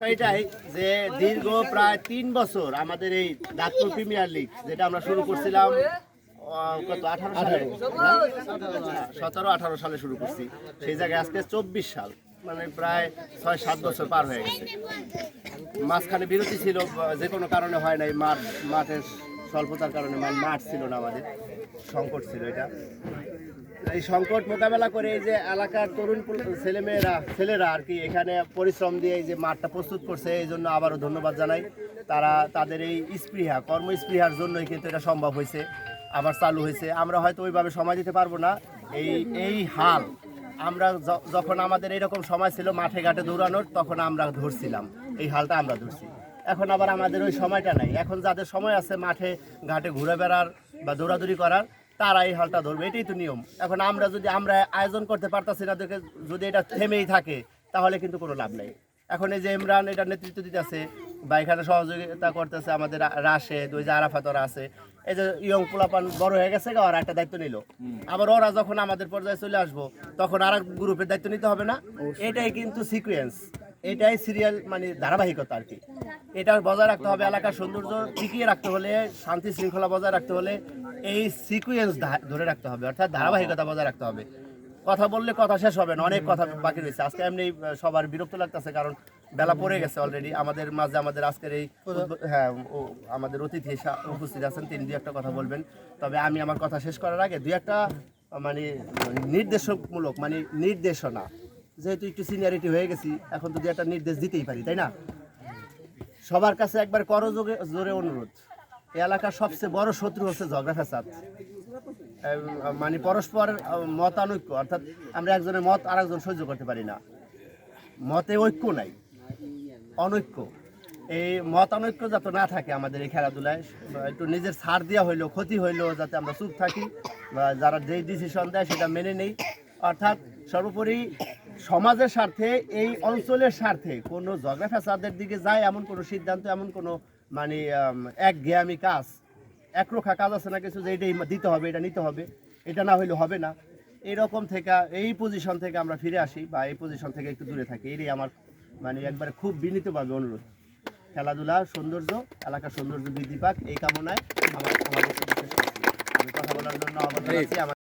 এটাই যে দীর্ঘ প্রায় তিন বছর আমাদের এই দাঁতপুর প্রিমিয়ার লিগ যেটা আমরা শুরু করছিলাম কত আঠারো সালে? সতেরো আঠারো সালে শুরু করছি। সেই জায়গায় আজকে চব্বিশ সাল মানে প্রায় ছয় সাত বছর পার হয়ে গেছে। মাঝখানে বিরতি ছিল যে কোনো কারণে হয় নাই মাঠ মাঠের স্বল্পতার কারণে মানে মাঠ ছিল না আমাদের। সংকট ছিল এটা। এই সংকট মোকাবেলা করে এই যে এলাকার তরুণ ছেলেমেয়েরা, ছেলেরা আর কি এখানে পরিশ্রম দিয়ে এই যে মাঠটা প্রস্তুত করছে, এই জন্য আবারও ধন্যবাদ জানাই। তারা তাদের এই স্পৃহা কর্ম স্পৃহার জন্যই কিন্তু এটা সম্ভব হয়েছে, আবার চালু হয়েছে। আমরা হয়তো ওইভাবে সময় দিতে পারব না। এই এই হাল, আমরা যখন আমাদের এরকম সময় ছিল মাঠে ঘাটে দৌড়ানোর, তখন আমরা ধরছিলাম। এই হালটা আমরা ধরছি। এখন আবার আমাদের ওই সময়টা নাই। এখন যাদের সময় আছে মাঠে ঘাটে ঘুরে বেড়ার বা দৌড়াদৌড়ি করার তারা এই হালটা ধরবে। এটাই তো নিয়ম। এখন আমরা যদি আমরা আয়োজন করতে পারতাছি না দেখে যদি এটা থেমেই থাকে তাহলে কিন্তু কোনো লাভ নেই। এখন এই যে ইমরান এটা নেতৃত্ব দিতেছে বা এখানে সহযোগিতা করতেছে আমাদের রা- রাশেদ ওই যে আরাফাতরা আছে। এই যে ইয়ং পোলাপান বড় হয়ে গেছে ওরা একটা দায়িত্ব নিল। আবার ওরা যখন আমাদের পর্যায়ে চলে আসব তখন আর এক গ্রুপের দায়িত্ব নিতে হবে না? এটাই কিন্তু সিকুয়েন্স এটাই সিরিয়াল মানে ধারাবাহিকতা আর কি। এটা বজায় রাখতে হবে এলাকার সৌন্দর্য, টিকিয়ে রাখতে হলে, শান্তি শৃঙ্খলা বজায় রাখতে হলে এই সিকুয়েন্স ধরে রাখতে হবে, অর্থাৎ ধারাবাহিকতা বজায় রাখতে হবে। কথা বললে কথা শেষ হবে না, অনেক কথা বাকি রয়েছে। আজকে এমনি সবার বিরক্ত লাগতেছে কারণ বেলা পড়ে গেছে অলরেডি আমাদের মাঝে আমাদের আজকের এই হ্যাঁ আমাদের অতিথি উপস্থিত আছেন, তিনি দুই একটা কথা বলবেন। তবে আমি আমার কথা শেষ করার আগে দুই একটা মানে নির্দেশকমূলক মানে নির্দেশনা। যেহেতু একটু সিনিয়রিটি হয়ে গেছি এখন তো একটা নির্দেশ দিতেই পারি তাই না? সবার কাছে একবার করযোগে জোরে অনুরোধ। এই এলাকার সবচেয়ে বড় শত্রু হচ্ছে ঝগড়া ফ্যাসাদ। এম, মানে পরস্পর মতানৈক্য অর্থাৎ আমরা একজনের মত আর একজন সহ্য করতে পারি না। মতে ঐক্য নাই অনৈক্য। এই মতানৈক্য যাতে না থাকে আমাদের এই খেলাধুলায় একটু নিজের ছাড় দেওয়া হইল ক্ষতি হইল যাতে আমরা চুপ থাকি যারা যেই ডিসিশন দেয় সেটা মেনে নেই। অর্থাৎ সর্বোপরি সমাজের স্বার্থে এই অঞ্চলের স্বার্থে কোনো ঝগড়া ফ্যাসাদের দিকে যায় এমন কোনো সিদ্ধান্ত এমন কোনো মানে এক জ্ঞামী কাজ একরোখা কাজ আছে না কিছু যে এটাই দিতে হবে এটা নিতে হবে এটা না হইলে হবে না। এরকম থেকে এই পজিশন থেকে আমরা ফিরে আসি বা এই পজিশন থেকে একটু দূরে থাকি। এটাই আমার মানে একবারে খুব বিনীতভাবে অনুরোধ। খেলাধুলা সৌন্দর্য এলাকার সৌন্দর্য বৃদ্ধি পাক এই কামনায় আমার কথা বলার জন্য আমার